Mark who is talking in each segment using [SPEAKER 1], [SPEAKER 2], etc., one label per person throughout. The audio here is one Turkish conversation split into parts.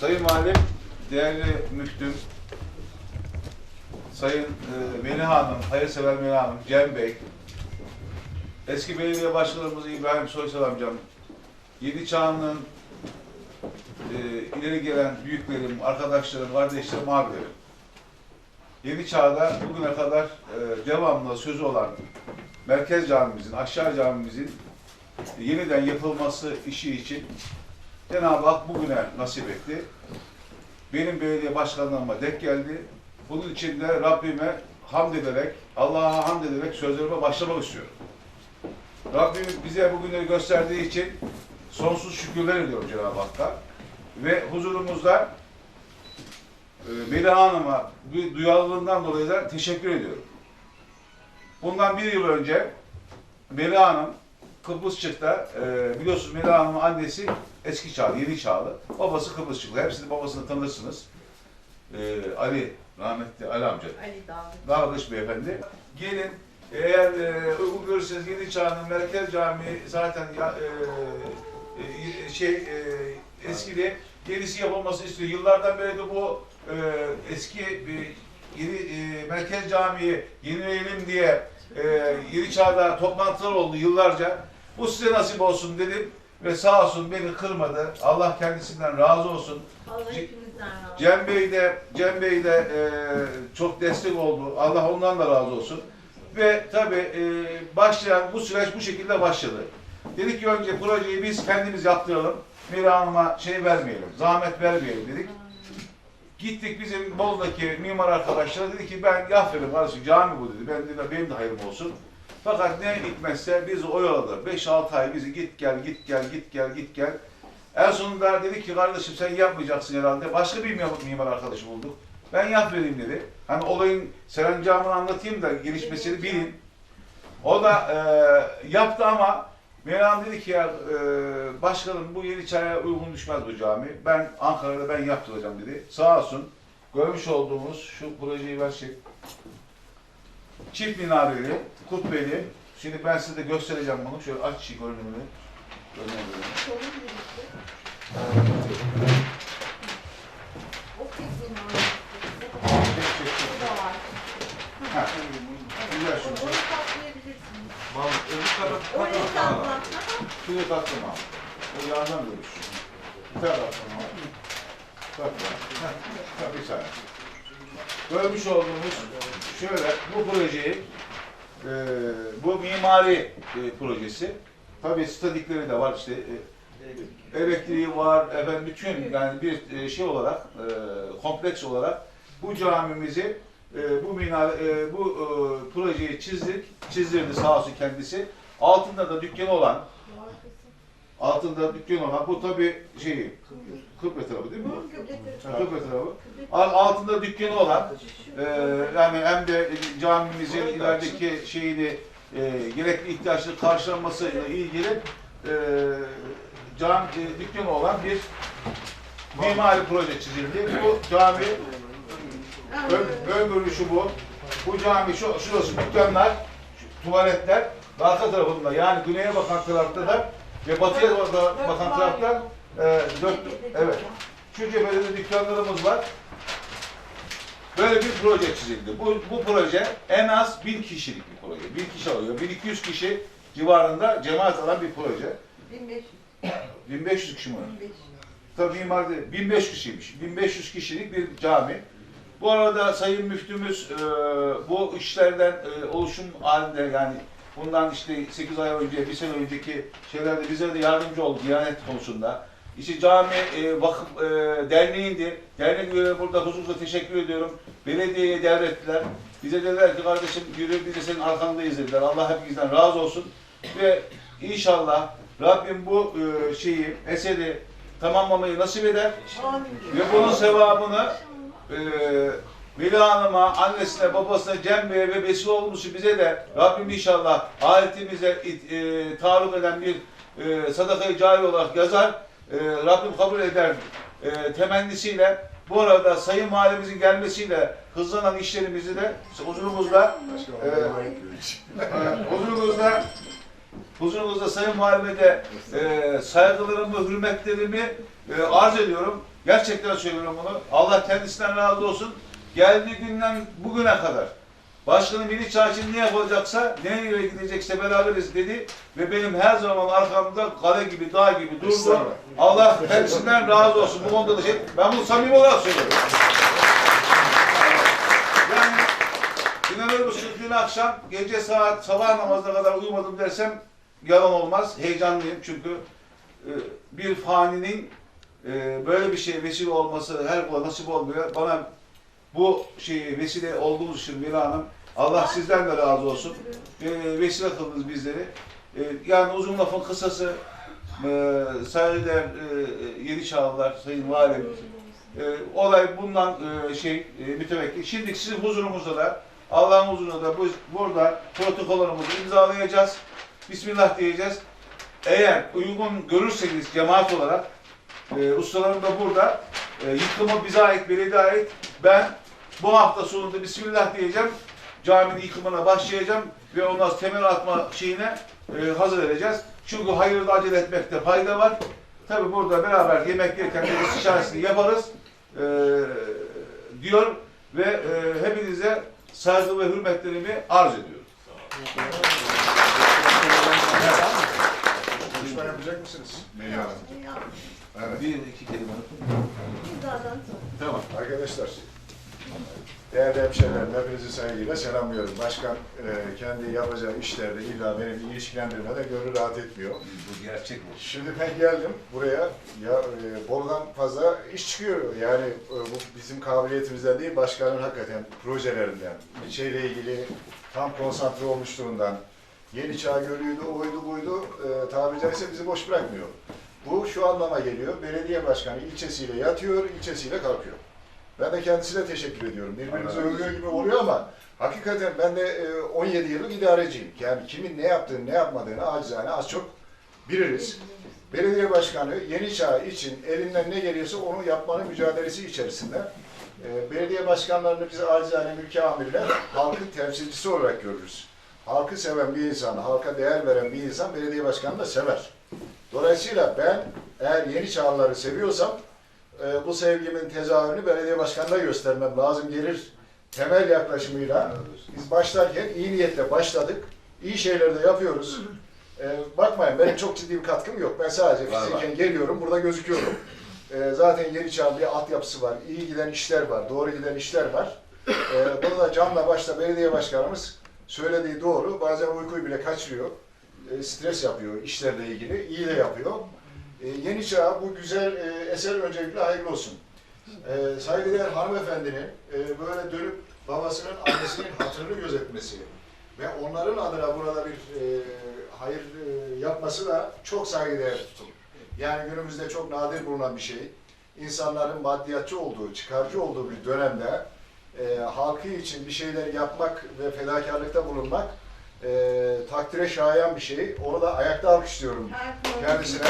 [SPEAKER 1] Sayın Valim, değerli müftüm, Sayın e, Melih Hanım, hayırsever Melih Hanım, Cem Bey, eski belediye başkanımız İbrahim Soysal amcam, Yedi Çağan'ın e, ileri gelen büyüklerim, arkadaşlarım, kardeşlerim, abilerim. Yeni Çağ'da bugüne kadar e, devamlı sözü olan Merkez Camimizin, Aşağı Camimizin yeniden yapılması işi için Cenab-ı Hak bugüne nasip etti. Benim belediye başkanlığıma denk geldi. Bunun için de Rabbime hamd ederek, Allah'a hamd ederek sözlerime başlamak istiyorum. Rabbim bize bugünleri gösterdiği için sonsuz şükürler ediyorum Cenab-ı Hakk'a. Ve huzurumuzda e, Melih Hanım'a bir duyarlılığından dolayı da teşekkür ediyorum. Bundan bir yıl önce Melih Hanım Kıbrısçık'ta e, biliyorsunuz Melih Hanım'ın annesi eski çağlı, yeni çağlı. Babası Kıbrısçıklı. Hepsini babasını tanırsınız. E, Ali, rahmetli Ali amca.
[SPEAKER 2] Ali Dağlı.
[SPEAKER 1] Dağılış beyefendi. Gelin eğer e, uygun görürseniz Yeni Çağ'ın Merkez Camii zaten ya, e, e, şey e, eskili yenisi yapılması istiyor. Yıllardan beri de bu e, eski bir yeni e, Merkez Camii'yi yenileyelim diye e, Yeni Çağ'da toplantılar oldu yıllarca. Bu size nasip olsun dedim ve sağ olsun beni kırmadı. Allah kendisinden razı olsun.
[SPEAKER 2] Allah hepimizden razı olsun.
[SPEAKER 1] Cem Bey de Cem Bey de e, çok destek oldu. Allah ondan da razı olsun. Ve tabii e, başlayan bu süreç bu şekilde başladı. Dedik ki önce projeyi biz kendimiz yaptıralım. Mira Hanım'a şey vermeyelim, zahmet vermeyelim dedik. Gittik bizim Bolu'daki mimar arkadaşlara dedi ki ben yapıyorum kardeşim cami bu dedi. Ben dedi benim de hayrım olsun. Fakat ne hikmetse bizi oyaladı. 5-6 ay bizi git gel git gel git gel git gel. En sonunda dedi ki kardeşim sen yapmayacaksın herhalde. Başka bir mimar, arkadaşı bulduk. Ben yap vereyim dedi. Hani olayın serencamını anlatayım da gelişmesini bilin. O da e, yaptı ama Meral dedi ki ya e, başkanım bu yeni çaya uygun düşmez bu cami. Ben Ankara'da ben yaptıracağım dedi. Sağ olsun. Görmüş olduğumuz şu projeyi ver şey. Çift minareli, kubbeli. Şimdi ben size de göstereceğim bunu. Şöyle aç
[SPEAKER 2] var.
[SPEAKER 1] Ha, güzel
[SPEAKER 2] saklayabilirsiniz.
[SPEAKER 3] Mahmut öbür taraf
[SPEAKER 2] Orayı sakla.
[SPEAKER 1] Şuraya taktım abi. O yandan görürsün. Bir tane taktım abi. Ya. Heh, Bir saniye. Görmüş olduğumuz şöyle bu projeyi e, bu mimari e, projesi. Tabii statikleri de var işte e, elektriği var efendim bütün yani bir e, şey olarak e, kompleks olarak bu camimizi e, bu minar e, bu e, projeyi çizdik çizdirdi sağ olsun kendisi. Altında da dükkanı olan altında dükkanı olan bu tabii şeyi Kıbrıs tarafı değil mi? Ha, Kıbrıs tarafı. Al- Altında dükkanı olan e, yani hem de camimizin ilerideki şeyini e, gerekli ihtiyaçları karşılanmasıyla ilgili e, cam e, dükkanı olan bir mimari proje çizildi. Bu cami ön, ön görünüşü bu. Bu cami şu, şurası dükkanlar, şu tuvaletler ve arka tarafında yani güneye bakan tarafta da ve batıya bak- bakan tarafta e, dört, evet. Şu cephede de dükkanlarımız var. Böyle bir proje çizildi. Bu, bu proje en az bin kişilik bir proje. Bin kişi alıyor. 1200 kişi civarında cemaat alan bir proje.
[SPEAKER 2] 1500.
[SPEAKER 1] 1500 kişi mi?
[SPEAKER 2] 1500.
[SPEAKER 1] Tabii mimar değil, 1500 kişiymiş. 1500 kişilik bir cami. Bu arada Sayın Müftümüz e, bu işlerden e, oluşum halinde yani bundan işte 8 ay önce, bir sene önceki şeylerde bize de yardımcı oldu Diyanet konusunda. İşte cami e, vakıf e, derneğindi. Dernek üyeleri burada huzurla teşekkür ediyorum. Belediyeye devrettiler. Bize dediler ki kardeşim yürü biz de senin arkandayız dediler. Allah hepinizden razı olsun. Ve inşallah Rabbim bu e, şeyi, eseri tamamlamayı nasip eder.
[SPEAKER 2] Amin.
[SPEAKER 1] Ve bunun sevabını e, Veli Hanım'a, annesine, babasına, Cem Bey'e ve vesile olmuşu bize de Rabbim inşallah ahiretimize e, taarruz eden bir e, sadakayı cari olarak yazar. E, Rabbim kabul eder e, temennisiyle bu arada Sayın Mahallemizin gelmesiyle hızlanan işlerimizi de huzurumuzda e, e, huzurumuzda huzurunuzda Sayın Muharrem'e de e, saygılarımı, hürmetlerimi e, arz ediyorum. Gerçekten söylüyorum bunu. Allah kendisinden razı olsun. Geldiği günden bugüne kadar Başkanım Milli Çarşı ne yapılacaksa, nereye gidecekse beraberiz dedi ve benim her zaman arkamda kale gibi, dağ gibi durdu. Allah kendisinden razı olsun. Bu konuda da şey, ben bunu samimi olarak söylüyorum. Yani inanır mısın dün akşam gece saat sabah namazına kadar uyumadım dersem yalan olmaz. Heyecanlıyım çünkü e, bir faninin e, böyle bir şeye vesile olması her kula nasip olmuyor. Bana bu şeyi vesile olduğunuz için Mira Hanım Allah sizden de razı olsun. E, vesile kıldınız bizleri. E, yani uzun lafın kısası e, saygıdeğer e, yeni çağlılar, Sayın Valim, e, olay bundan e, şey e, mütevekkil. Şimdi sizin huzurunuzda da Allah'ın huzurunda da bu, burada protokolümüzü imzalayacağız. Bismillah diyeceğiz. Eğer uygun görürseniz cemaat olarak e, ustalarım da burada. E, yıkımı bize ait, belediye ait. Ben bu hafta sonunda Bismillah diyeceğim. Caminin yıkımına başlayacağım ve ondan temel atma şeyine e, hazır edeceğiz. Çünkü hayırda acele etmekte fayda var. Tabi burada beraber yemek yerken de istişaresini yaparız e, diyor ve e, hepinize saygı ve hürmetlerimi arz ediyorum.
[SPEAKER 3] Konuşma yapacak mısınız? Hanım. Evet.
[SPEAKER 1] Bir iki kelime. Tamam.
[SPEAKER 3] Arkadaşlar, değerli hemşehrilerim, hepinizi saygıyla selamlıyorum. Başkan e, kendi yapacağı işlerde illa benim ilişkilendirmede gönül rahat etmiyor.
[SPEAKER 1] Bu gerçek bu.
[SPEAKER 3] Şimdi ben geldim buraya, ya e, Bolu'dan fazla iş çıkıyor. Yani e, bu bizim kabiliyetimizden değil, başkanın hakikaten projelerinden, ilçeyle ilgili tam konsantre olmuşluğundan, yeni çağ görüyordu, oydu buydu, e, tabiri caizse bizi boş bırakmıyor. Bu şu anlama geliyor, belediye başkanı ilçesiyle yatıyor, ilçesiyle kalkıyor. Ben de kendisine teşekkür ediyorum. Birbirimizi övüyor gibi oluyor ama hakikaten ben de e, 17 yıllık idareciyim. Yani kimin ne yaptığını, ne yapmadığını acizane az çok biliriz. Belediye başkanı yeni çağ için elinden ne geliyorsa onu yapmanın mücadelesi içerisinde. E, belediye başkanlarını biz acizane mülki amirler halkın temsilcisi olarak görürüz. Halkı seven bir insan, halka değer veren bir insan belediye başkanını da sever. Dolayısıyla ben eğer yeni çağları seviyorsam e, bu sevgimin tezahürünü belediye başkanına göstermem lazım gelir. Temel yaklaşımıyla biz başlarken iyi niyetle başladık. İyi şeyler de yapıyoruz. E, bakmayın benim çok ciddi bir katkım yok. Ben sadece fiziken geliyorum, burada gözüküyorum. E, zaten yeni çağın bir altyapısı var, iyi giden işler var, doğru giden işler var. E, bunu da canla başla belediye başkanımız söylediği doğru. Bazen uykuyu bile kaçırıyor. E, stres yapıyor işlerle ilgili. iyi de yapıyor. E, yeni çağ bu güzel e, eser öncelikle hayırlı olsun. E, saygıdeğer hanımefendinin e, böyle dönüp babasının, annesinin hatırını gözetmesi ve onların adına burada bir e, hayır e, yapması da çok saygıdeğer tutum. Yani günümüzde çok nadir bulunan bir şey. İnsanların maddiyatçı olduğu, çıkarcı olduğu bir dönemde e, halkı için bir şeyler yapmak ve fedakarlıkta bulunmak e, takdire şayan bir şey. Onu da ayakta alkışlıyorum kendisine.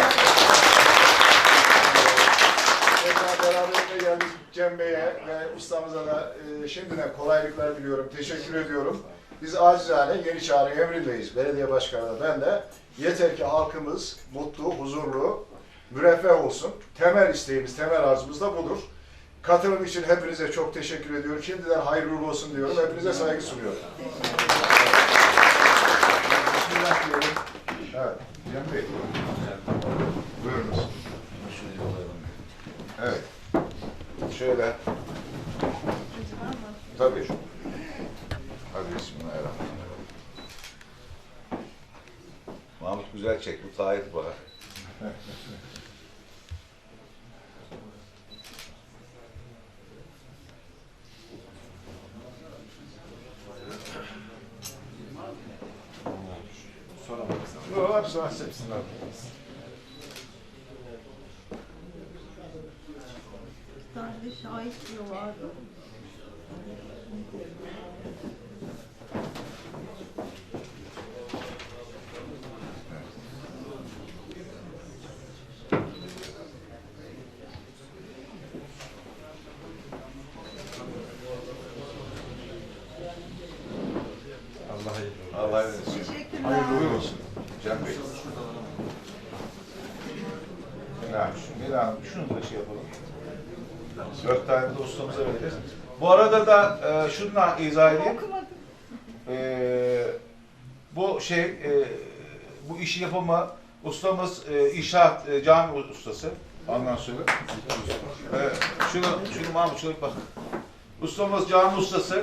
[SPEAKER 3] Tekrar beraberinde geldik Cem Bey'e ve ustamıza da e, şimdiden kolaylıklar diliyorum. Teşekkür ediyorum. Biz acizane Yeni Çağrı emrindeyiz. Belediye başkanı da ben de. Yeter ki halkımız mutlu, huzurlu, müreffeh olsun. Temel isteğimiz, temel arzumuz da budur. Katılım için hepinize çok teşekkür ediyorum. Şimdiden hayırlı olsun diyorum. Hepinize saygı sunuyorum. Bismillah diyorum. Evet. Cem Bey. Buyurunuz.
[SPEAKER 1] Evet. Şöyle. Tabii. Hadi bismillahirrahmanirrahim. Mahmut çek. Bu Tahir bana.
[SPEAKER 3] Yok, hepsi var, hepsini var.
[SPEAKER 2] Sadece şahit diyorlardı.
[SPEAKER 1] Allah eylesin.
[SPEAKER 2] Teşekkürler.
[SPEAKER 3] Hayırlı uğurlu olsun.
[SPEAKER 1] Cem Bey. Mira, Mira Hanım şunu da şey yapalım. Dört tane de ustamıza veririz. Bu arada da e, şunla izah edeyim. E, bu şey, e, bu işi yapımı ustamız e, inşaat e, cami ustası. Ondan sonra. E, şunu, şunu Mahmut şöyle bak. Ustamız cami ustası.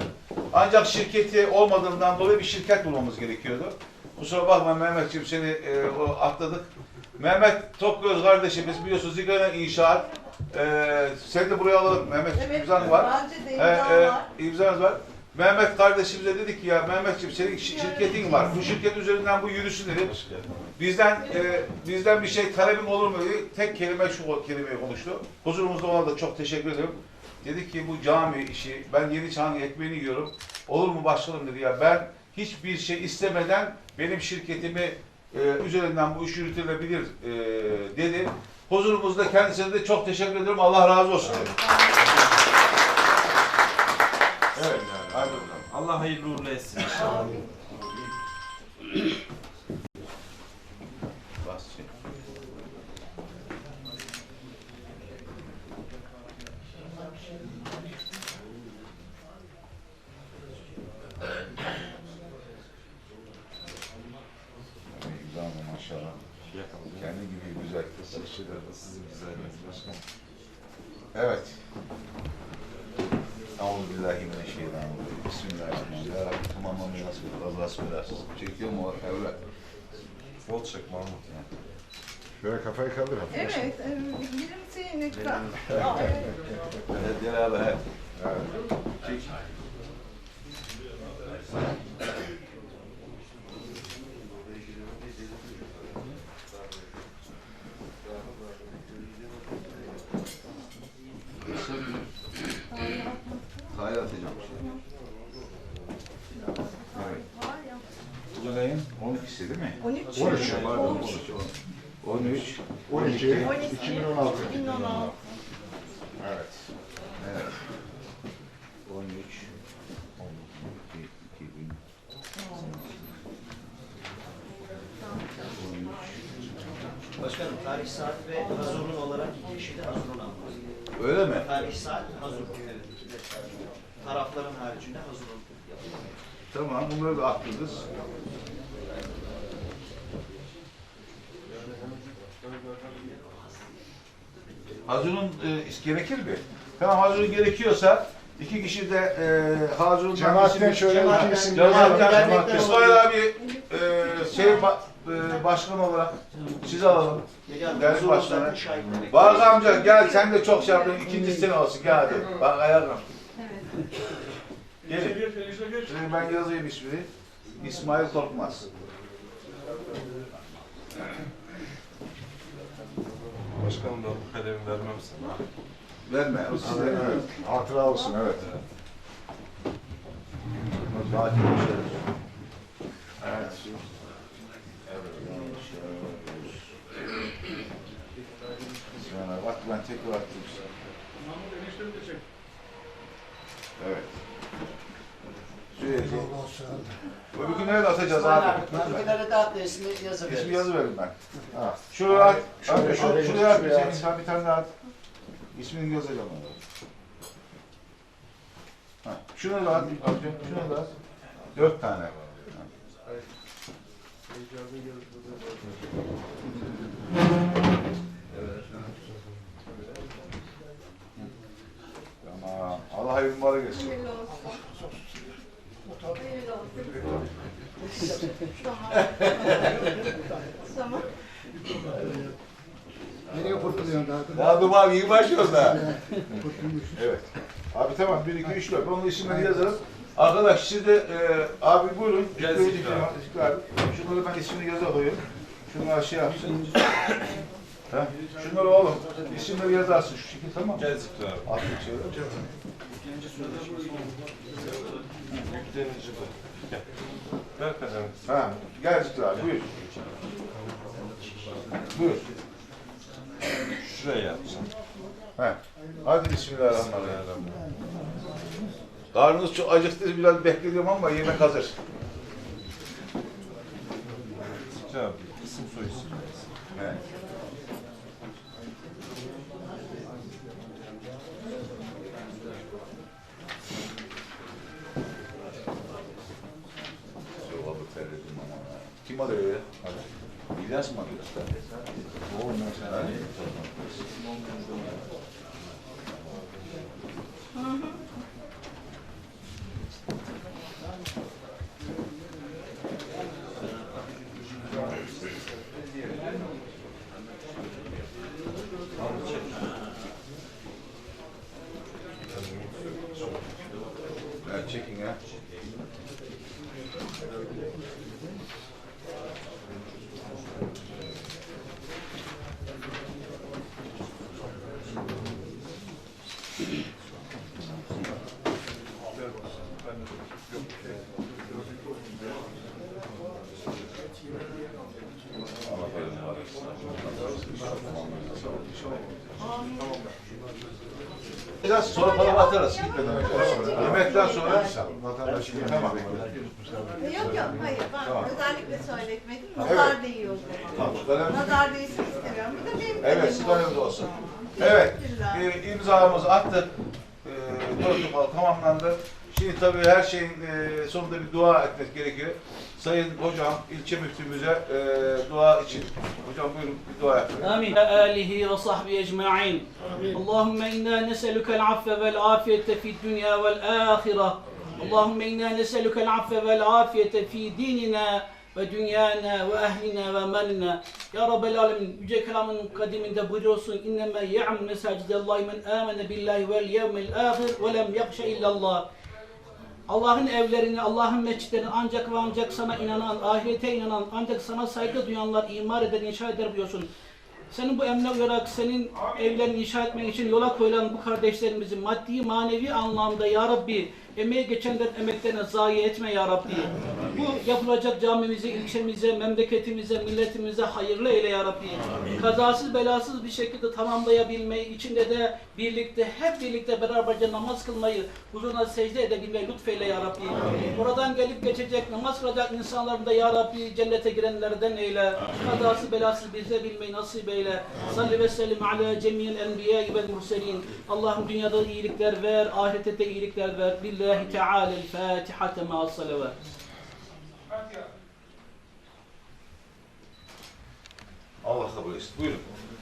[SPEAKER 1] Ancak şirketi olmadığından dolayı bir şirket bulmamız gerekiyordu. Kusura bakma Mehmetciğim seni e, o atladık. Mehmet Tokgöz kardeşimiz biliyorsunuz Zigana İnşaat. E, seni de buraya alalım Mehmet.
[SPEAKER 2] Evet,
[SPEAKER 1] imzan var.
[SPEAKER 2] bence de
[SPEAKER 1] E,
[SPEAKER 2] imza
[SPEAKER 1] e,
[SPEAKER 2] var.
[SPEAKER 1] imzanız var. Mehmet kardeşimize dedik ki ya Mehmetciğim senin şi- şirketin var. Bu şirket üzerinden bu yürüsün dedi. Bizden e, bizden bir şey talebim olur mu dedi. Tek kelime şu kelimeyi konuştu. Huzurumuzda ona da çok teşekkür ederim. Dedi ki bu cami işi ben yeni çağın ekmeğini yiyorum. Olur mu başkanım dedi ya ben hiçbir şey istemeden benim şirketimi e, üzerinden bu iş yürütülebilir e, dedi. Huzurumuzda kendisine de çok teşekkür ederim. Allah razı olsun dedi. Evet. Hadi bakalım.
[SPEAKER 4] Allah hayırlı uğurlu etsin.
[SPEAKER 2] Amin.
[SPEAKER 1] Bas. Güzel mi maşallah. Kendi gibi güzel.
[SPEAKER 4] Teşekkür ederim. Sizin güzelliğiniz başkanım.
[SPEAKER 1] Evet. Euzubillahimineşşeytanirracim. Bismillahirrahmanirrahim. Ya Rabbi tamamlamayı nasip et. Kazası belasız. Çekiyor mu o evlat?
[SPEAKER 4] Bol çek Mahmut ya.
[SPEAKER 3] Şöyle kafayı kaldır hafif.
[SPEAKER 2] Evet, evet. Gülümseyin lütfen. Aa, evet.
[SPEAKER 1] Evet, gel abi. Evet. Çek. Hayır atacağım şimdi. Evet.
[SPEAKER 2] Var ya.
[SPEAKER 1] Bugün ayın 12'si değil mi?
[SPEAKER 2] 13.
[SPEAKER 3] 13.
[SPEAKER 1] 13.
[SPEAKER 3] 12,
[SPEAKER 2] 12.
[SPEAKER 3] 2016.
[SPEAKER 2] 2016.
[SPEAKER 1] Evet. Evet. 13. 12. 2000.
[SPEAKER 5] Başkanım tarih saat ve hazurun olarak iki kişi de hazurun almaz.
[SPEAKER 1] Öyle mi?
[SPEAKER 5] Tarih saat hazur. Evet tarafların haricinde hazurun yapılıyor.
[SPEAKER 1] Tamam bunları da atladınız. Hazırın e, gerekir mi? Tamam hazır gerekiyorsa iki kişi de e, Hazır'ın
[SPEAKER 3] Cemaatten şöyle iki isim
[SPEAKER 1] Cemaatten İsmail abi e, şey ba- e, başkan olarak sizi alalım.
[SPEAKER 5] Zaten şahitleri.
[SPEAKER 1] Bak amca gel sen de çok şey yaptın. İkinci sene olsun gel hadi. Bak ayarlam. Gelin. Şimdi ben yazayım ismini. İsmail Korkmaz.
[SPEAKER 4] Başkanım da bu kalemi vermem sana.
[SPEAKER 1] Verme. O size.
[SPEAKER 3] Evet. Hatıra olsun evet.
[SPEAKER 1] Daha çok şey. Evet. Sonra bak ben tekrar attım. Evet. Sürekli. Öbür günleri de atacağız abi.
[SPEAKER 5] Bugünlere dağıt da ismi yazı
[SPEAKER 1] İsmi
[SPEAKER 5] veririz.
[SPEAKER 1] yazı verin ben.
[SPEAKER 3] Ha.
[SPEAKER 1] Şuraya at. Şuraya at.
[SPEAKER 3] şuraya
[SPEAKER 1] Senin
[SPEAKER 3] at.
[SPEAKER 1] sen bir tane daha at. İsmini yazacağım ona. Ha, şunu da at. Abi, şunu da at. Dört tane. Tamam. Allah hayırlı mübarek etsin.
[SPEAKER 2] Hayırlı olsun. Hayırlı olsun. Tamam.
[SPEAKER 6] Nereye kurtuluyorsun daha?
[SPEAKER 1] Daha duman iyi başlıyoruz da. evet. Abi tamam. 1, 2, 3, 4. Onun isimleri yazarız. Arkadaş siz de e, abi buyurun.
[SPEAKER 4] Gel
[SPEAKER 1] Şükrü
[SPEAKER 4] Zikri
[SPEAKER 1] Zikri- Zikri abi. Şunları ben yazar koyayım. Şunları şey yapsın. Ha? Şunları oğlum. İsimleri yazarsın şu şekilde tamam mı?
[SPEAKER 4] Gel Zikri abi.
[SPEAKER 1] Atlık şeyler.
[SPEAKER 4] Yüklenici bu. Gel. Ver kalemi.
[SPEAKER 1] Ha, gel Zikri abi buyur. Buyur.
[SPEAKER 4] Şuraya yapacağım.
[SPEAKER 1] Ha. Hadi bismillahirrahmanirrahim. Karnınız çok acıktı biraz bekliyorum ama yemek hazır.
[SPEAKER 4] Abi. isim soy isim.
[SPEAKER 1] Evet. açmadı. O mesela. Evet, çekin ya. Allah hayırlı Biraz atarız gitmeden önce. Yemekten sonra vatandaşın tamam.
[SPEAKER 2] Yok yok hayır ben
[SPEAKER 1] Tamam.
[SPEAKER 2] özellikle söyletmedim. Nazar değiyor.
[SPEAKER 1] Tamam. Kalem-
[SPEAKER 2] Nazar değilsin istemiyorum. Bu da benim
[SPEAKER 1] Evet,
[SPEAKER 2] kalemim
[SPEAKER 1] sizin olsun. Evet, e, imzamızı attık. E, protokol tamamlandı. Şimdi tabii her şeyin e, sonunda bir dua etmek gerekiyor. Sayın hocam, ilçe müftümüze e, dua için. Hocam buyurun bir dua yapın.
[SPEAKER 7] Amin. Alihi ve sahbihi ecma'in. Allahümme inna neselükel affe vel afiyete fid dünya vel ahira. Allahümme inna neselükel affe vel afiyete fi dinina ve dünyana ve ehlina ve malina. Ya Rabbel Alemin, Yüce Kelam'ın kadiminde buyuruyorsun. İnneme ya'm mesacidallahi men amene billahi vel yevmil ahir ve lem yakşe illallah. Allah'ın evlerini, Allah'ın mescitlerini ancak ve ancak sana inanan, ahirete inanan, ancak sana saygı duyanlar imar eder, inşa eder biliyorsun. Senin bu emre uyarak senin evlerini inşa etmek için yola koyulan bu kardeşlerimizi maddi manevi anlamda ya Rabbi emeği geçenlerin emeklerini zayi etme ya Rabbi. Bu yapılacak camimize, ilçemize, memleketimize, milletimize hayırlı eyle ya Rabbi. Kazasız belasız bir şekilde tamamlayabilmeyi, içinde de birlikte, hep birlikte beraberce namaz kılmayı, huzuruna secde edebilmeyi lütfeyle ya Rabbi. Oradan gelip geçecek, namaz kılacak insanların da ya Rabbi cennete girenlerden eyle. Kazasız belasız bize bilmeyi nasip eyle. Salli ve sellim ala cemiyel enbiya vel murselin. Allah'ım dünyada iyilikler ver, ahirette de iyilikler ver. Billahi Teala el-Fatiha ma'as salavat.
[SPEAKER 1] Allah kabul etsin. Buyurun.